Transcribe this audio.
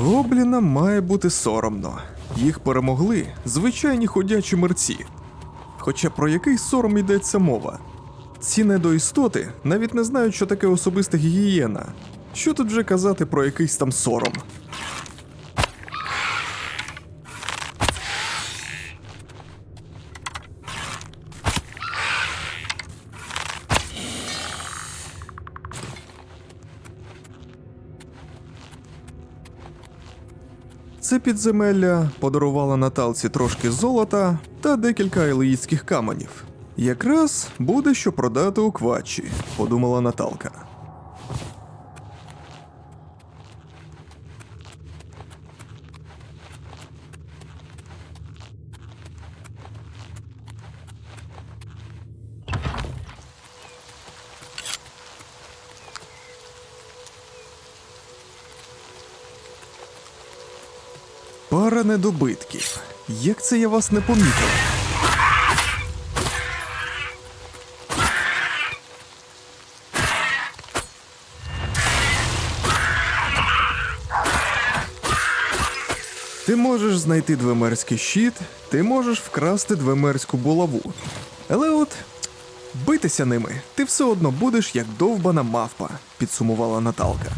Гоблінам має бути соромно. Їх перемогли звичайні ходячі мерці. Хоча про який сором йдеться мова? Ці недоістоти навіть не знають, що таке особиста гігієна. Що тут вже казати про якийсь там сором? Це підземелля подарувало Наталці трошки золота та декілька елеїдських каменів. Якраз буде що продати у квачі, подумала Наталка. Пара недобитків. Як це я вас не помітив? Ти можеш знайти двемерський щит, ти можеш вкрасти двемерську булаву. Але от битися ними ти все одно будеш як довбана мавпа, підсумувала Наталка.